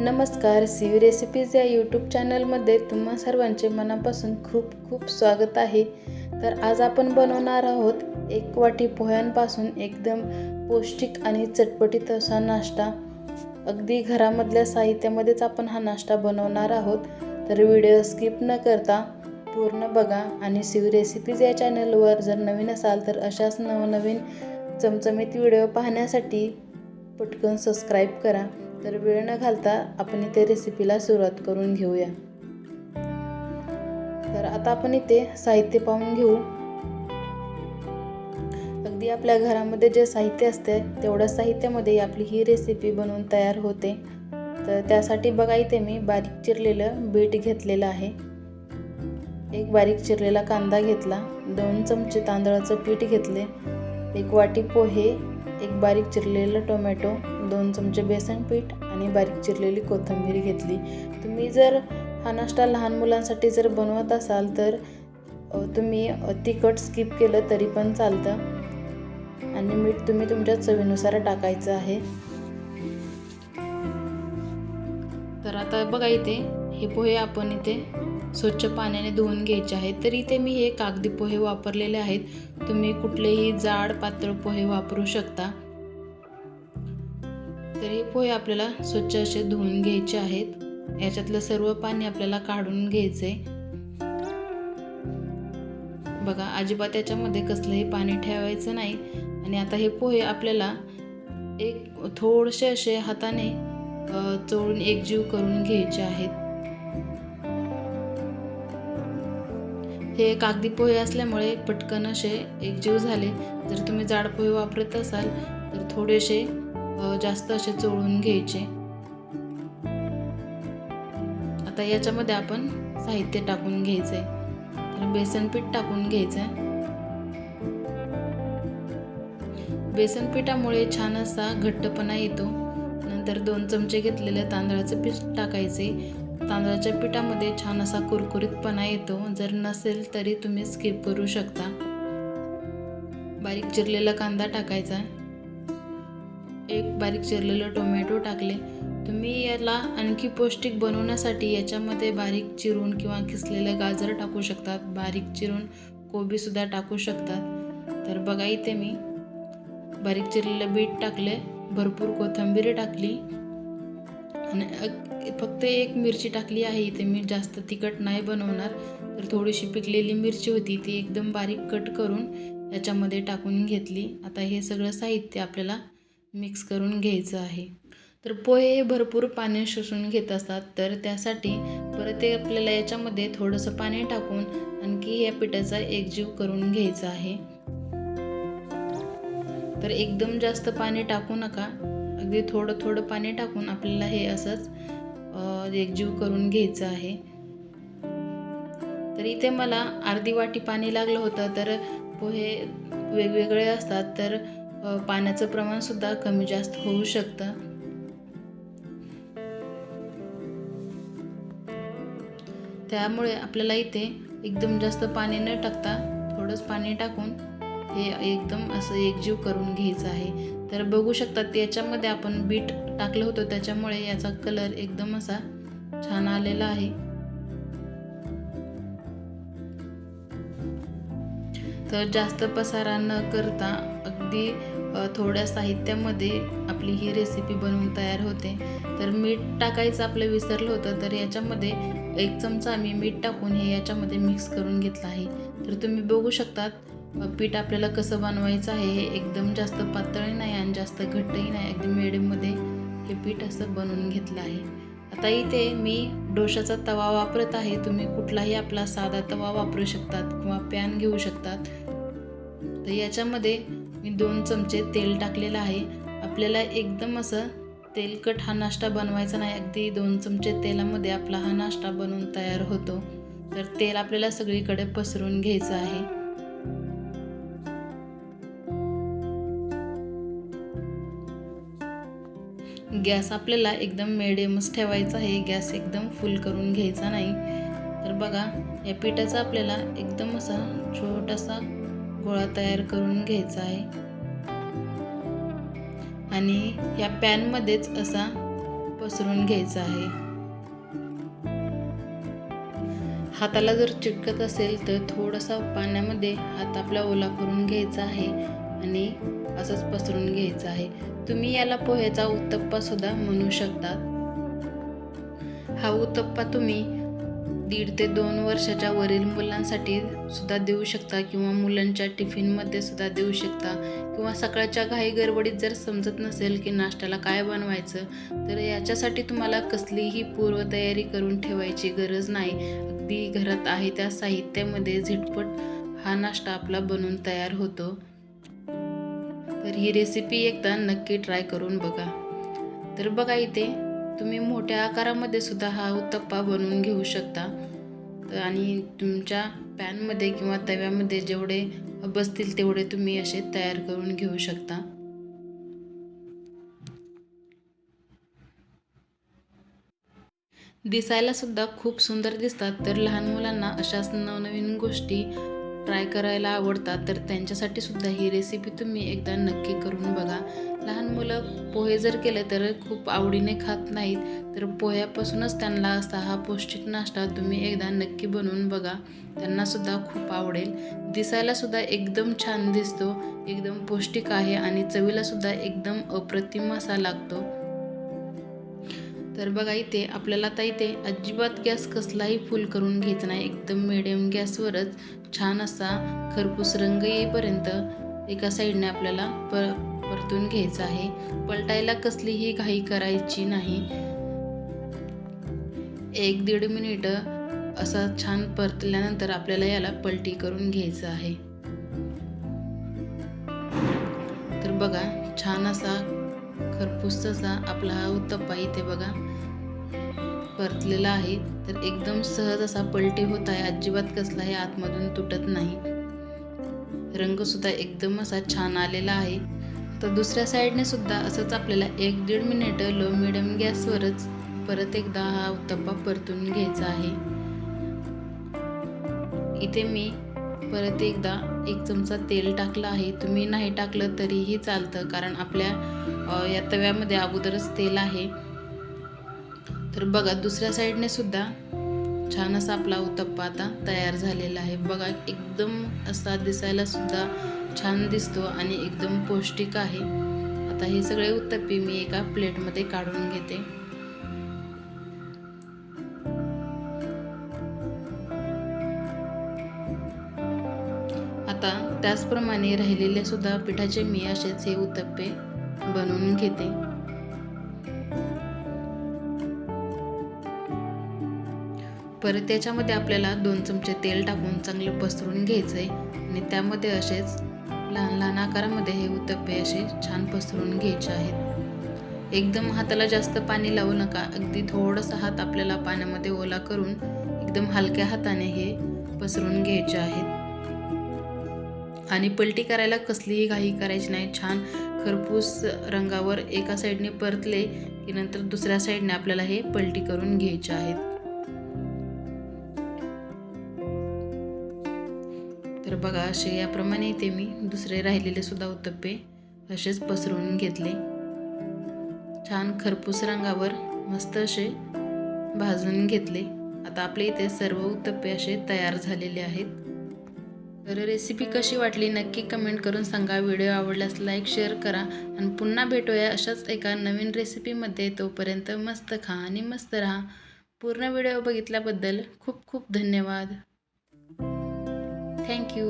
नमस्कार C recipes या YouTube चॅनलमध्ये तुम्हा सर्वांचे मनापासून खूप खूप स्वागत आहे. तर आज आपण बनवणार आहोत एक वाटी पोह्यांपासून एकदम पौष्टिक आणि चटपटीत असा नाश्ता. अगदी घरामधल्या साहित्यामध्येच आपण हा नाश्ता बनवणार आहोत. तर व्हिडिओ स्किप न करता पूर्ण बघा आणि शिव रेसिपीज या चॅनलवर जर नवीन असाल तर अशाच नवनवीन चमचमीत व्हिडिओ पाहण्यासाठी पटकन सबस्क्राईब करा. तर वेळ न घालता आपण इथे रेसिपीला सुरुवात करून घेऊया. तर आता आपण इथे साहित्य पाहून घेऊ. अगदी आपल्या घरामध्ये जे साहित्य असते तेवढ्या साहित्यामध्ये आपली ही रेसिपी बनवून तयार होते. तर त्यासाठी बघा इथे मी बारीक चिरलेलं बीट घेतलेलं आहे. एक बारीक चिरलेला कांदा घेतला दोन चमचे तांदळाचं पीठ घेतले एक वाटी पोहे एक बारीक चिरलेलं टोमॅटो दोन चमचे बेसन पीठ आणि बारीक चिरलेली कोथिंबीर घेतली. तुम्ही जर हा नाश्ता लहान मुलांसाठी जर बनवत असाल तर तुम्ही तिखट स्किप केलं तरी पण चालतं. आणि मीठ तुम्ही तुमच्या चवीनुसार टाकायचं आहे. तर आता बघा इथे हे पोहे आपण इथे स्वच्छ पाण्याने धुवून घ्यायचे आहेत. तर इथे मी हे कागदी पोहे वापरलेले आहेत. तुम्ही कुठलेही जाड पातळ पोहे वापरू शकता. तर हे पोहे आपल्याला स्वच्छ असे धुवून घ्यायचे आहेत. याच्यातलं सर्व पाणी आपल्याला काढून घ्यायचंय. बघा अजिबात याच्यामध्ये कसलंही पाणी ठेवायचं नाही. आणि आता हे पोहे आपल्याला एक थोडेसे असे हाताने चोळून एकजीव करून घ्यायचे आहेत. हे कागदी पोहे असल्यामुळे पटकन असे एकजीव झाले. जर तुम्ही जाड पोहे वापरत असाल तर थोडेसे जास्त असे चोळून घ्यायचे. आता याच्यामध्ये आपण साहित्य टाकून घ्यायचंय. तर बेसन पीठ टाकून घ्यायचंय. बेसन पिठामुळे छान असा घट्टपणा येतो. नंतर दोन चमचे घेतलेले तांदळाचं पीठ टाकायचे. तांदळाच्या पिठामध्ये छान असा कुरकुरीतपणा येतो. जर नसेल तरी तुम्ही स्किप करू शकता. बारीक चिरलेला कांदा टाकायचा. एक बारीक चिरलेलं टोमॅटो टाकले. तुम्ही याला आणखी पौष्टिक बनवण्यासाठी याच्यामध्ये बारीक चिरून किंवा किसलेलं गाजर टाकू शकतात. बारीक चिरून कोबीसुद्धा टाकू शकतात. तर बघा इथे मी बारीक चिरलेलं बीट टाकले. भरपूर कोथंबीर टाकली. आणि फक्त एक मिरची टाकली आहे इथे मी जास्त तिखट नाही बनवणार. तर थोडीशी पिकलेली मिरची होती ती एकदम बारीक कट करून याच्यामध्ये टाकून घेतली. आता हे सगळं साहित्य आपल्याला मिक्स करून घ्यायचं आहे. तर पोहे भरपूर पाणी शोषून घेत असतात तर त्यासाठी परत ते आपल्याला याच्यामध्ये थोडंसं पाणी टाकून आणखी या पिठाचा एकजीव करून घ्यायचा आहे. तर एकदम जास्त पाणी टाकू नका. अगदी थोडं थोडं पाणी टाकून आपल्याला हे असंच एकजीव करून घ्यायचं आहे. तर इथे मला अर्धी वाटी पाणी लागलं होतं तर पोहे वेगवेगळे असतात तर पाण्याचं प्रमाणसुद्धा कमी जास्त होऊ शकतं. त्यामुळे आपल्याला इथे एकदम जास्त पाणी न टाकता थोडंच पाणी टाकून हे एकदम असं एकजीव करून घ्यायचं आहे. तर बघू शकतात याच्यामध्ये आपण बीट टाकलं होतं. त्याच्यामुळे याचा कलर एकदम असा छान आलेला आहे. तर जास्त पसारा न करता अगदी थोड्या साहित्यामध्ये आपली ही रेसिपी बनवून तयार होते. तर मीठ टाकायचं आपलं विसरलं होतं तर याच्यामध्ये एक चमचा मी मीठ टाकून हे याच्यामध्ये मिक्स करून घेतलं आहे. तर तुम्ही बघू शकतात पीठ आपल्याला कसं बनवायचं आहे हे एकदम जास्त पातळही नाही आणि जास्त घट्टही नाही अगदी मिडियममध्ये हे पीठ असं बनवून घेतलं आहे. आता इथे मी डोशाचा तवा वापरत आहे. तुम्ही कुठलाही आपला साधा तवा वापरू शकतात किंवा पॅन घेऊ शकतात. तर याच्यामध्ये मी दोन चमचे तेल टाकलेलं आहे. आपल्याला एकदम असं तेलकट हा नाश्ता बनवायचा नाही. अगदी दोन चमचे तेलामध्ये आपला हा नाश्ता बनवून तयार होतो. तर तेल आपल्याला सगळीकडे पसरून घ्यायचं आहे. गॅस आपल्याला एकदम मिडियमच ठेवायचा आहे. गॅस एकदम फुल करून घ्यायचा नाही. तर बघा या पिठाचा आपल्याला एकदम असा छोटासा गोळा तयार करून घ्यायचा आहे. आणि या पॅनमध्येच असा पसरून घ्यायचा आहे. हाताला जर चिटकत असेल तर थोडासा पाण्यामध्ये हात आपला ओला करून घ्यायचा आहे. आणि असंच पसरून घ्यायचं आहे. तुम्ही याला पोह्याचा उत्तप्पा सुद्धा म्हणू शकता. हा उत्तप्पा तुम्ही दीड ते दोन वर्षाच्या वरील मुलांसाठी सुद्धा देऊ शकता किंवा मुलांच्या टिफिनमध्ये सुद्धा देऊ शकता. किंवा सकाळच्या घाई गडबडीत जर समजत नसेल की नाश्त्याला काय बनवायचं तर याच्यासाठी तुम्हाला कसलीही पूर्वतयारी करून ठेवायची गरज नाही. अगदी घरात आहे त्या साहित्यामध्ये झिटपट हा नाश्ता आपला बनून तयार होतो. तर ही रेसिपी एकदा नक्की ट्राय करून बघा. तर बघा इथे तुम्ही मोठ्या आकारामध्ये सुद्धा हा उत्तप्पा बनवून घेऊ शकता. आणि तुमच्या पॅनमध्ये किंवा तव्यामध्ये जेवढे बसतील तेवढे तुम्ही असे तयार करून घेऊ शकता. दिसायला सुद्धा खूप सुंदर दिसतात तर लहान मुलांना अशाच नवनवीन गोष्टी ट्राय करायला आवडतात तर त्यांच्यासाठी सुद्धा ही रेसिपी तुम्ही एकदा नक्की करून बघा. लहान मुलं पोहे जर केले तर खूप आवडीने खात नाहीत तर पोह्यापासूनच त्यांना असा हा पौष्टिक नाश्ता तुम्ही एकदा नक्की बनवून बघा. त्यांनासुद्धा खूप आवडेल. दिसायलासुद्धा एकदम छान दिसतो एकदम पौष्टिक आहे आणि चवीलासुद्धा एकदम अप्रतिम असा लागतो. तर बघा इथे आपल्याला आता इथे अजिबात गॅस कसलाही फुल करून घ्यायचा नाही. एकदम मिडियम गॅसवरच छान असा खरपूस रंग येईपर्यंत एका साईडने आपल्याला पर परतून घ्यायचं आहे. पलटायला कसलीही घाई करायची नाही. एक दीड मिनिट असा छान परतल्यानंतर आपल्याला याला पलटी करून घ्यायचं आहे. तर बघा छान असा खरपूस असा आपला हा उत्तप्पा इथे बघा. परतलेला आहे. तर एकदम सहज असा पलटी होत आहे. अजिबात कसलाही आतमधून तुटत नाही. रंगसुद्धा एकदम असा छान आलेला आहे. तर दुसऱ्या साईडने सुद्धा असंच आपल्याला एक दीड मिनिट लो मिडियम गॅसवरच परत एकदा हा उत्तप्पा परतून घ्यायचा आहे. इथे मी परत एकदा एक चमचा तेल टाकलं आहे. तुम्ही नाही टाकलं तरीही चालतं कारण आपल्या या तव्यामध्ये अगोदरच तेल आहे. तर बघा दुसऱ्या साईडने सुद्धा छान असा आपला उत्तप्पा आता तयार झालेला आहे. बघा एकदम असा दिसायला सुद्धा छान दिसतो आणि एकदम पौष्टिक आहे. आता हे सगळे उत्तप्पे मी एका प्लेटमध्ये काढून घेते. आता त्याचप्रमाणे राहिलेले सुद्धा पिठाचे मी असेच हे उत्तप्पे बनवून घेते. परत त्याच्यामध्ये आपल्याला दोन चमचे तेल टाकून चांगलं पसरून घ्यायचं आहे आणि त्यामध्ये असेच लहान लहान आकारामध्ये हे उत्तप्पे असे छान पसरून घ्यायचे आहेत. एकदम हाताला जास्त पाणी लावू नका. अगदी थोडंसं हात आपल्याला पाण्यामध्ये ओला करून एकदम हलक्या हाताने हे पसरून घ्यायचे आहेत. आणि पलटी करायला कसलीही घाई करायची नाही. छान खरपूस रंगावर एका साईडने परतले की नंतर दुसऱ्या साईडने आपल्याला हे पलटी करून घ्यायचे आहेत. तर बघा असे याप्रमाणे इथे मी दुसरे राहिलेले सुद्धा उत्तप्पे असेच पसरवून घेतले. छान खरपूस रंगावर मस्त असे भाजून घेतले. आता आपले इथे सर्व उत्तप्पे असे तयार झालेले आहेत. तर रेसिपी कशी वाटली नक्की कमेंट करून सांगा. व्हिडिओ आवडल्यास लाईक शेअर करा. आणि पुन्हा भेटूया अशाच एका नवीन रेसिपीमध्ये तोपर्यंत मस्त खा आणि मस्त राहा. पूर्ण व्हिडिओ बघितल्याबद्दल खूप खूप धन्यवाद. थँक्यू